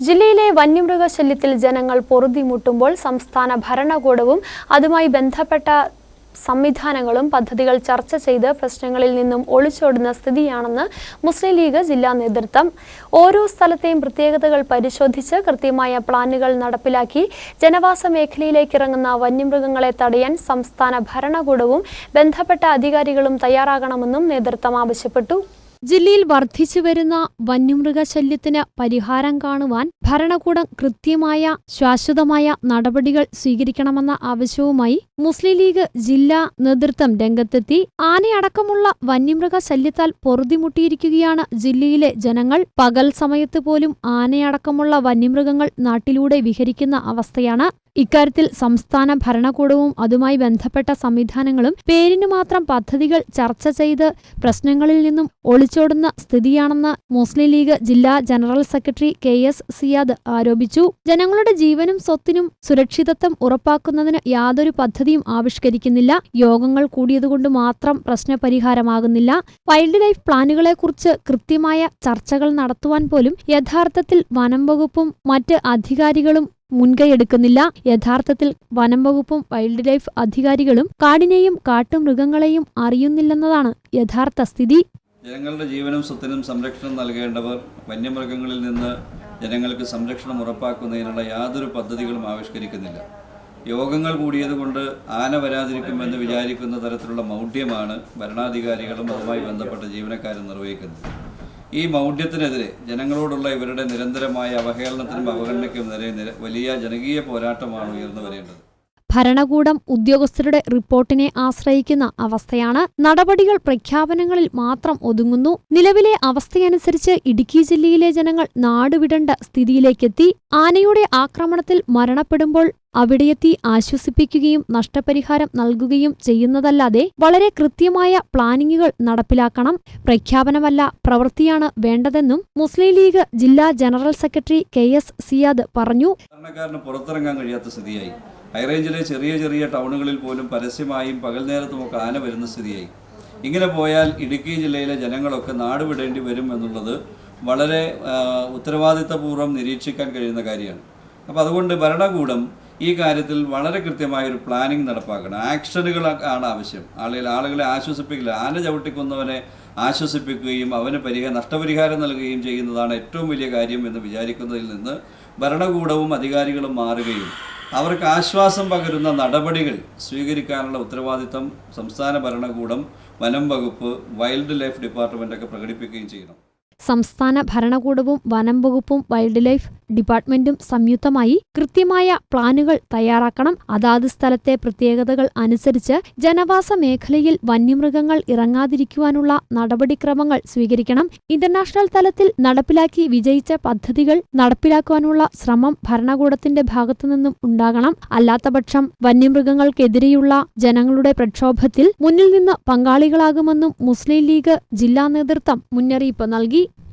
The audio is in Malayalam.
ജില്ലയിലെ വന്യമൃഗശല്യത്തിൽ ജനങ്ങൾ പൊറുതിമുട്ടുമ്പോൾ സംസ്ഥാന ഭരണകൂടവും അതുമായി ബന്ധപ്പെട്ട സംവിധാനങ്ങളും പദ്ധതികൾ ചർച്ച ചെയ്ത് പ്രശ്നങ്ങളിൽ നിന്നും ഒളിച്ചോടുന്ന സ്ഥിതിയാണെന്ന് മുസ്ലിം ലീഗ് ജില്ലാ നേതൃത്വം ഓരോ സ്ഥലത്തെയും പ്രത്യേകതകൾ പരിശോധിച്ച് കൃത്യമായ പ്ലാനുകൾ നടപ്പിലാക്കി ജനവാസ മേഖലയിലേക്ക് ഇറങ്ങുന്ന വന്യമൃഗങ്ങളെ തടയാൻ സംസ്ഥാന ഭരണകൂടവും ബന്ധപ്പെട്ട അധികാരികളും തയ്യാറാകണമെന്നും നേതൃത്വം ആവശ്യപ്പെട്ടു. ജില്ലയിൽ വർദ്ധിച്ചു വരുന്ന വന്യമൃഗശല്യത്തിന് പരിഹാരം കാണുവാൻ ഭരണകൂടം കൃത്യമായ ശാശ്വതമായ നടപടികൾ സ്വീകരിക്കണമെന്ന ആവശ്യവുമായി മുസ്ലിം ലീഗ് ജില്ലാ നേതൃത്വം രംഗത്തെത്തി. ആനയടക്കമുള്ള വന്യമൃഗ ശല്യത്താൽ പൊറുതിമുട്ടിയിരിക്കുകയാണ് ജില്ലയിലെ ജനങ്ങൾ. പകൽ സമയത്ത് പോലും ആനയടക്കമുള്ള വന്യമൃഗങ്ങൾ നാട്ടിലൂടെ വിഹരിക്കുന്ന അവസ്ഥയാണ് ഇക്കാര്യത്തിൽ സംസ്ഥാന ഭരണകൂടവും അതുമായി ബന്ധപ്പെട്ട സംവിധാനങ്ങളും പേരിനു മാത്രം പദ്ധതികൾ ചർച്ച ചെയ്ത് പ്രശ്നങ്ങളിൽ നിന്നും ഒളിച്ചോടുന്ന സ്ഥിതിയാണെന്ന് മുസ്ലിം ലീഗ് ജില്ലാ general secretary K S Siyad ആരോപിച്ചു. ജനങ്ങളുടെ ജീവനും സ്വത്തിനും സുരക്ഷിതത്വം ഉറപ്പാക്കുന്നതിന് യാതൊരു പദ്ധതിയും ആവിഷ്കരിക്കുന്നില്ല. യോഗങ്ങൾ കൂടിയതുകൊണ്ട് മാത്രം പ്രശ്നപരിഹാരമാകുന്നില്ല. വൈൽഡ് ലൈഫ് പ്ലാനുകളെക്കുറിച്ച് കൃത്യമായ ചർച്ചകൾ നടത്തുവാൻ പോലും യഥാർത്ഥത്തിൽ വനം വകുപ്പും മറ്റ് അധികാരികളും മുൻകൈയെടുക്കുന്നില്ല. യഥാർത്ഥത്തിൽ വനം വകുപ്പും വൈൽഡ് ലൈഫ് അധികാരികളും കാടിനെയും കാട്ടുമൃഗങ്ങളെയും അറിയുന്നില്ലെന്നതാണ് യഥാർത്ഥ സ്ഥിതി. ജനങ്ങളുടെ ജീവനും സ്വത്തിനും സംരക്ഷണം നൽകേണ്ടവർ വന്യമൃഗങ്ങളിൽ നിന്ന് ജനങ്ങൾക്ക് സംരക്ഷണം ഉറപ്പാക്കുന്നതിനുള്ള യാതൊരു പദ്ധതികളും ആവിഷ്കരിക്കുന്നില്ല. യോഗങ്ങൾ കൂടിയതുകൊണ്ട് ആന വരാതിരിക്കുമെന്ന് വിചാരിക്കുന്ന തരത്തിലുള്ള മൗഢ്യമാണ് ഭരണാധികാരികളും അതുമായി ബന്ധപ്പെട്ട ജീവനക്കാരും നിർവഹിക്കുന്നത്. ഈ മൗഢ്യത്തിനെതിരെ ജനങ്ങളോടുള്ള ഇവരുടെ നിരന്തരമായ അവഹേളനത്തിനും അവഗണനയ്ക്കും നേരെ വലിയ ജനകീയ പോരാട്ടമാണ് ഉയർന്നു വരേണ്ടത്. ഭരണകൂടം ഉദ്യോഗസ്ഥരുടെ റിപ്പോർട്ടിനെ ആശ്രയിക്കുന്ന അവസ്ഥയാണ് നടപടികൾ പ്രഖ്യാപനങ്ങളിൽ മാത്രം ഒതുങ്ങുന്നു. നിലവിലെ അവസ്ഥയനുസരിച്ച് ഇടുക്കി ജില്ലയിലെ ജനങ്ങൾ നാടുവിടേണ്ട സ്ഥിതിയിലേക്കെത്തി. ആനയുടെ ആക്രമണത്തിൽ മരണപ്പെടുമ്പോൾ അവിടെയെത്തി ആശ്വസിപ്പിക്കുകയും നഷ്ടപരിഹാരം നൽകുകയും ചെയ്യുന്നതല്ലാതെ വളരെ കൃത്യമായ പ്ലാനിങ്ങുകൾ നടപ്പിലാക്കണം. പ്രഖ്യാപനമല്ല പ്രവൃത്തിയാണ് വേണ്ടതെന്നും മുസ്ലിം ലീഗ് ജില്ലാ general secretary K S Siyad പറഞ്ഞു. പുറത്തിറങ്ങാൻ കഴിയാത്ത സ്ഥിതിയായി. ഹൈറേഞ്ചിലെ ചെറിയ ചെറിയ ടൗണുകളിൽ പോലും പരസ്യമായും പകൽ നേരത്തുമൊക്കെ ആന വരുന്ന സ്ഥിതിയായി. ഇങ്ങനെ പോയാൽ ഇടുക്കി ജില്ലയിലെ ജനങ്ങളൊക്കെ നാട് വിടേണ്ടി വരും എന്നുള്ളത് വളരെ ഉത്തരവാദിത്തപൂർവം നിരീക്ഷിക്കാൻ കഴിയുന്ന കാര്യമാണ്. അപ്പോൾ അതുകൊണ്ട് ഭരണകൂടം ഈ കാര്യത്തിൽ വളരെ കൃത്യമായ ഒരു പ്ലാനിങ് നടപ്പാക്കണം. ആക്ഷനുകൾ ആണ് ആവശ്യം. ആളുകൾ ആളുകളെ ആശ്വസിപ്പിക്കില്ല. ആന ചവിട്ടിക്കുന്നവനെ ആശ്വസിപ്പിക്കുകയും അവന് പരിഹ നഷ്ടപരിഹാരം നൽകുകയും ചെയ്യുന്നതാണ് ഏറ്റവും വലിയ കാര്യം എന്ന് വിചാരിക്കുന്നതിൽ നിന്ന് ഭരണകൂടവും അധികാരികളും മാറുകയും അവർക്ക് ആശ്വാസം പകരുന്ന നടപടികൾ സ്വീകരിക്കാനുള്ള ഉത്തരവാദിത്തം സംസ്ഥാന ഭരണകൂടം വനം വകുപ്പ് വൈൽഡ് ലൈഫ് ഡിപ്പാർട്ട്മെന്റൊക്കെ പ്രകടിപ്പിക്കുകയും ചെയ്യണം. സംസ്ഥാന ഭരണകൂടവും വനം വകുപ്പും വൈൽഡ് ലൈഫ് ഡിപ്പാർട്ട്മെന്റും സംയുക്തമായി കൃത്യമായ പ്ലാനുകൾ തയ്യാറാക്കണം. അതാത് സ്ഥലത്തെ പ്രത്യേകതകൾ അനുസരിച്ച് ജനവാസ മേഖലയിൽ വന്യമൃഗങ്ങൾ ഇറങ്ങാതിരിക്കുവാനുള്ള നടപടിക്രമങ്ങൾ സ്വീകരിക്കണം. ഇന്റർനാഷണൽ തലത്തിൽ നടപ്പിലാക്കി വിജയിച്ച പദ്ധതികൾ നടപ്പിലാക്കുവാനുള്ള ശ്രമം ഭരണകൂടത്തിന്റെ ഭാഗത്തുനിന്നും ഉണ്ടാകണം. അല്ലാത്തപക്ഷം വന്യമൃഗങ്ങൾക്കെതിരെയുള്ള ജനങ്ങളുടെ പ്രക്ഷോഭത്തിൽ മുന്നിൽ നിന്ന് പങ്കാളികളാകുമെന്നും മുസ്ലിം ലീഗ് ജില്ലാ നേതൃത്വം മുന്നറിയിപ്പ് നൽകി.